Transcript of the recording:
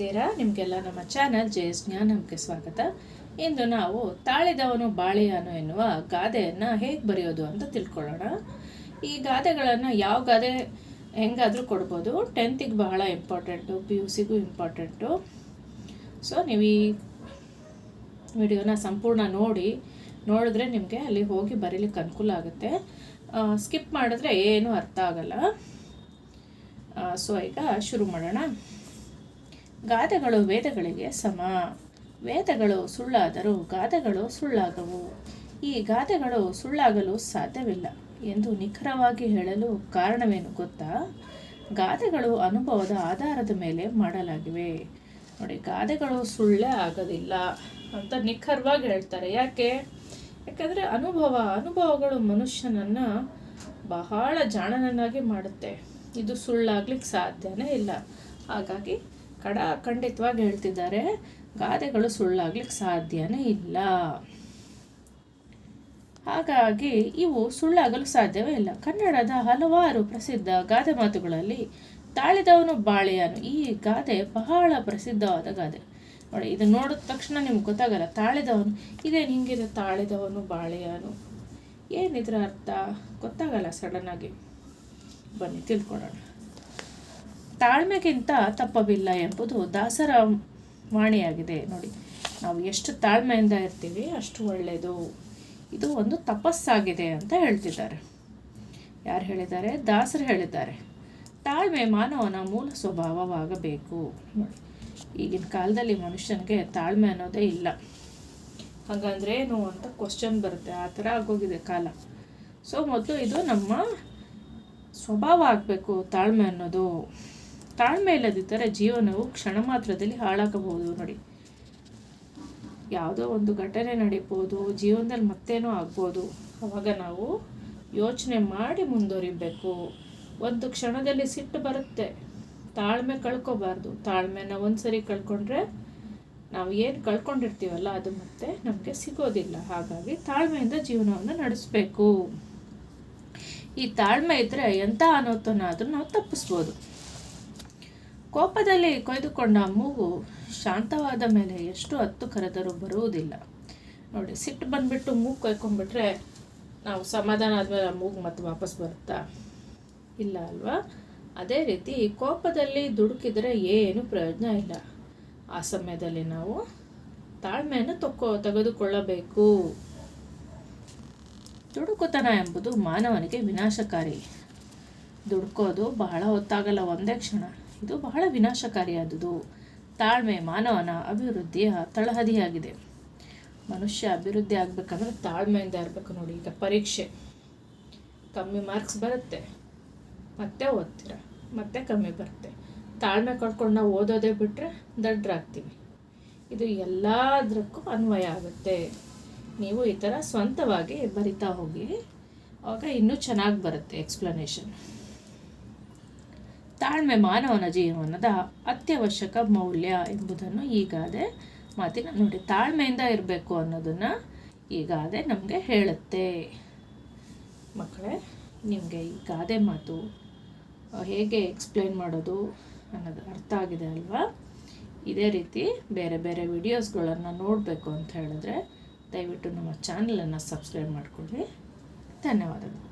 ನಿಮಗೆಲ್ಲ ನಮ್ಮ ಚಾನಲ್ ಜಯ ಜ್ಞಾನಕ್ಕೆ ಸ್ವಾಗತ. ಇಂದು ನಾವು ತಾಳಿದವನು ಬಾಳೆಯನು ಎನ್ನುವ ಗಾದೆಯನ್ನು ಹೇಗೆ ಬರೆಯೋದು ಅಂತ ತಿಳ್ಕೊಳ್ಳೋಣ. ಈ ಗಾದೆಗಳನ್ನು ಯಾವ ಗಾದೆ ಹೆಂಗಾದರೂ ಕೊಡ್ಬೋದು. ಟೆಂತಿಗೆ ಬಹಳ ಇಂಪಾರ್ಟೆಂಟು ಪಿ ಯು ಸಿಗೂ ಇಂಪಾರ್ಟೆಂಟು. ಸೊ, ನೀವು ಈ ವಿಡಿಯೋನ ಸಂಪೂರ್ಣ ನೋಡಿ, ನೋಡಿದ್ರೆ ನಿಮಗೆ ಅಲ್ಲಿ ಹೋಗಿ ಬರೀಲಿಕ್ಕೆ ಅನುಕೂಲ ಆಗುತ್ತೆ. ಸ್ಕಿಪ್ ಮಾಡಿದ್ರೆ ಏನೂ ಅರ್ಥ ಆಗಲ್ಲ. ಸೊ, ಈಗ ಶುರು ಮಾಡೋಣ. ಗಾದೆಗಳು ವೇದಗಳಿಗೆ ಸಮ. ವೇದಗಳು ಸುಳ್ಳಾದರೂ ಗಾದೆಗಳು ಸುಳ್ಳಾಗವು. ಈ ಗಾದೆಗಳು ಸುಳ್ಳಾಗಲು ಸಾಧ್ಯವಿಲ್ಲ ಎಂದು ನಿಖರವಾಗಿ ಹೇಳಲು ಕಾರಣವೇನು ಗೊತ್ತಾ? ಗಾದೆಗಳು ಅನುಭವದ ಆಧಾರದ ಮೇಲೆ ಮಾಡಲಾಗಿವೆ. ನೋಡಿ, ಗಾದೆಗಳು ಸುಳ್ಳೇ ಆಗೋದಿಲ್ಲ ಅಂತ ನಿಖರವಾಗಿ ಹೇಳ್ತಾರೆ. ಯಾಕೆ? ಯಾಕಂದರೆ ಅನುಭವ, ಅನುಭವಗಳು ಮನುಷ್ಯನನ್ನು ಬಹಳ ಜಾಣನನ್ನಾಗಿ ಮಾಡುತ್ತೆ. ಇದು ಸುಳ್ಳಾಗ್ಲಿಕ್ಕೆ ಸಾಧ್ಯನೇ ಇಲ್ಲ. ಹಾಗಾಗಿ ಕಡ, ಖಂಡಿತವಾಗಿ ಹೇಳ್ತಿದ್ದಾರೆ. ಗಾದೆಗಳು ಸುಳ್ಳಾಗ್ಲಿಕ್ಕೆ ಸಾಧ್ಯನೇ ಇಲ್ಲ. ಹಾಗಾಗಿ ಇವು ಸುಳ್ಳಾಗಲು ಸಾಧ್ಯವೇ ಇಲ್ಲ. ಕನ್ನಡದ ಹಲವಾರು ಪ್ರಸಿದ್ಧ ಗಾದೆ ಮಾತುಗಳಲ್ಲಿ ತಾಳಿದವನು ಬಾಳೆಯನು. ಈ ಗಾದೆ ಬಹಳ ಪ್ರಸಿದ್ಧವಾದ ಗಾದೆ. ನೋಡಿ, ಇದು ನೋಡಿದ ತಕ್ಷಣ ನಿಮ್ಗೆ ಗೊತ್ತಾಗಲ್ಲ, ತಾಳಿದವನು ಇದೇನು ಹಿಂಗಿದೆ ತಾಳಿದವನು ಬಾಳೆಯನು. ಏನಿದ್ರ ಅರ್ಥ? ಗೊತ್ತಾಗಲ್ಲ ಸಡನ್ನಾಗಿ ಬನ್ನಿ, ತಿಳ್ಕೊಳ್ಳೋಣ. ತಾಳ್ಮೆಗಿಂತ ತಪ್ಪವಿಲ್ಲ ಎಂಬುದು ದಾಸರ ವಾಣಿಯಾಗಿದೆ. ನೋಡಿ, ನಾವು ಎಷ್ಟು ತಾಳ್ಮೆಯಿಂದ ಇರ್ತೀವಿ ಅಷ್ಟು ಒಳ್ಳೆಯದು. ಇದು ಒಂದು ತಪಸ್ಸಾಗಿದೆ ಅಂತ ಹೇಳ್ತಿದ್ದಾರೆ. ಯಾರು ಹೇಳಿದ್ದಾರೆ? ದಾಸರು ಹೇಳಿದ್ದಾರೆ. ತಾಳ್ಮೆ ಮಾನವನ ಮೂಲ ಸ್ವಭಾವವಾಗಬೇಕು. ನೋಡಿ, ಈಗಿನ ಕಾಲದಲ್ಲಿ ಮನುಷ್ಯನಿಗೆ ತಾಳ್ಮೆ ಅನ್ನೋದೇ ಇಲ್ಲ. ಹಾಗಂದ್ರೆ ಏನು ಅಂತ ಕ್ವಶನ್ ಬರುತ್ತೆ. ಆ ಥರ ಆಗೋಗಿದೆ ಕಾಲ. ಸೊ, ಮೊದಲು ಇದು ನಮ್ಮ ಸ್ವಭಾವ ಆಗಬೇಕು ತಾಳ್ಮೆ ಅನ್ನೋದು. ತಾಳ್ಮೆ ಇಲ್ಲದಿದ್ದರೆ ಜೀವನವು ಕ್ಷಣ ಮಾತ್ರದಲ್ಲಿ ಹಾಳಾಗಬಹುದು ನೋಡಿ. ಯಾವುದೋ ಒಂದು ಘಟನೆ ನಡೀಬೋದು ಜೀವನದಲ್ಲಿ ಮತ್ತೇನೋ ಆಗ್ಬೋದು. ಅವಾಗ ನಾವು ಯೋಚನೆ ಮಾಡಿ ಮುಂದುವರಿಬೇಕು. ಒಂದು ಕ್ಷಣದಲ್ಲಿ ಸಿಟ್ಟು ಬರುತ್ತೆ. ತಾಳ್ಮೆ ಕಳ್ಕೊಬಾರ್ದು. ತಾಳ್ಮೆನ ಒಂದು ಸರಿ ಕಳ್ಕೊಂಡ್ರೆ ನಾವು ಏನು ಕಳ್ಕೊಂಡಿರ್ತೀವಲ್ಲ, ಅದು ಮತ್ತೆ ನಮಗೆ ಸಿಗೋದಿಲ್ಲ. ಹಾಗಾಗಿ ತಾಳ್ಮೆಯಿಂದ ಜೀವನವನ್ನು ನಡೆಸಬೇಕು. ಈ ತಾಳ್ಮೆ ಇದ್ದರೆ ಎಂಥ ಅನಾಹುತನಾದರೂ ನಾವು ತಪ್ಪಿಸ್ಬೋದು. ಕೋಪದಲ್ಲಿ ಕೊಯ್ದುಕೊಂಡ ಮೂಗು ಶಾಂತವಾದ ಮೇಲೆ ಎಷ್ಟು ಹತ್ತು ಕರೆದರೂ ಬರುವುದಿಲ್ಲ. ನೋಡಿ, ಸಿಟ್ಟು ಬಂದುಬಿಟ್ಟು ಮೂಗು ಕೊಯ್ಕೊಂಡ್ಬಿಟ್ರೆ ನಾವು ಸಮಾಧಾನ ಆದಮೇಲೆ ಮೂಗು ಮತ್ತೆ ವಾಪಸ್ ಬರುತ್ತಾ? ಇಲ್ಲ ಅಲ್ವಾ? ಅದೇ ರೀತಿ ಕೋಪದಲ್ಲಿ ದುಡುಕಿದರೆ ಏನು ಪ್ರಯೋಜನ ಇಲ್ಲ. ಆ ಸಮಯದಲ್ಲಿ ನಾವು ತಾಳ್ಮೆಯನ್ನು ತೊಕ್ಕೊ ತೆಗೆದುಕೊಳ್ಳಬೇಕು. ದುಡುಕುತನ ಎಂಬುದು ಮಾನವನಿಗೆ ವಿನಾಶಕಾರಿ. ದುಡ್ಕೋದು ಬಹಳ ಹೊತ್ತಾಗಲ್ಲ, ಒಂದೇ ಕ್ಷಣ. ಇದು ಬಹಳ ವಿನಾಶಕಾರಿಯಾದುದು. ತಾಳ್ಮೆ, ಮಾನವನ ಅಭಿವೃದ್ಧಿಯ ತಳಹದಿಯಾಗಿದೆ. ಮನುಷ್ಯ ಅಭಿವೃದ್ಧಿ ಆಗಬೇಕಂದ್ರೆ ತಾಳ್ಮೆಯಿಂದ ಇರಬೇಕು ನೋಡಿ, ಈಗ ಪರೀಕ್ಷೆ. ಕಮ್ಮಿ ಮಾರ್ಕ್ಸ್ ಬರುತ್ತೆ, ಮತ್ತೆ ಓದ್ತೀರ, ಮತ್ತೆ ಕಮ್ಮಿ ಬರುತ್ತೆ. ತಾಳ್ಮೆ ಕಳ್ಕೊಂಡು ನಾವು ಓದೋದೇ ಬಿಟ್ಟರೆ ದಡ್ಡರಾಗ್ತೀವಿ ಇದು ಎಲ್ಲದಕ್ಕೂ ಅನ್ವಯ ಆಗುತ್ತೆ. ನೀವು ಈ ಥರ ಸ್ವಂತವಾಗಿ ಬರಿತಾ ಹೋಗಿ ಆವಾಗ ಇನ್ನೂ ಚೆನ್ನಾಗಿ ಬರುತ್ತೆ ಎಕ್ಸ್ಪ್ಲನೇಷನ್ ತಾಳ್ಮೆ ಮಾನವನ ಜೀವನದ ಅತ್ಯವಶ್ಯಕ ಮೌಲ್ಯ ಎಂಬುದನ್ನು ಈ ಗಾದೆ ಮಾತಿನ ನೋಡಿ ತಾಳ್ಮೆಯಿಂದ ಇರಬೇಕು ಅನ್ನೋದನ್ನು ಈ ಗಾದೆ ನಮಗೆ ಹೇಳುತ್ತೆ. ಮಕ್ಕಳೇ, ನಿಮಗೆ ಈ ಗಾದೆ ಮಾತು ಹೇಗೆ ಎಕ್ಸ್ಪ್ಲೈನ್ ಮಾಡೋದು ಅನ್ನೋದು ಅರ್ಥ ಆಗಿದೆ ಅಲ್ವಾ? ಇದೇ ರೀತಿ ಬೇರೆ ಬೇರೆ ವಿಡಿಯೋಸ್ಗಳನ್ನು ನೋಡಬೇಕು ಅಂತ ಹೇಳಿದ್ರೆ ದಯವಿಟ್ಟು ನಮ್ಮ ಚಾನಲನ್ನು ಸಬ್ಸ್ಕ್ರೈಬ್ ಮಾಡಿಕೊಳ್ಳಿ. ಧನ್ಯವಾದಗಳು.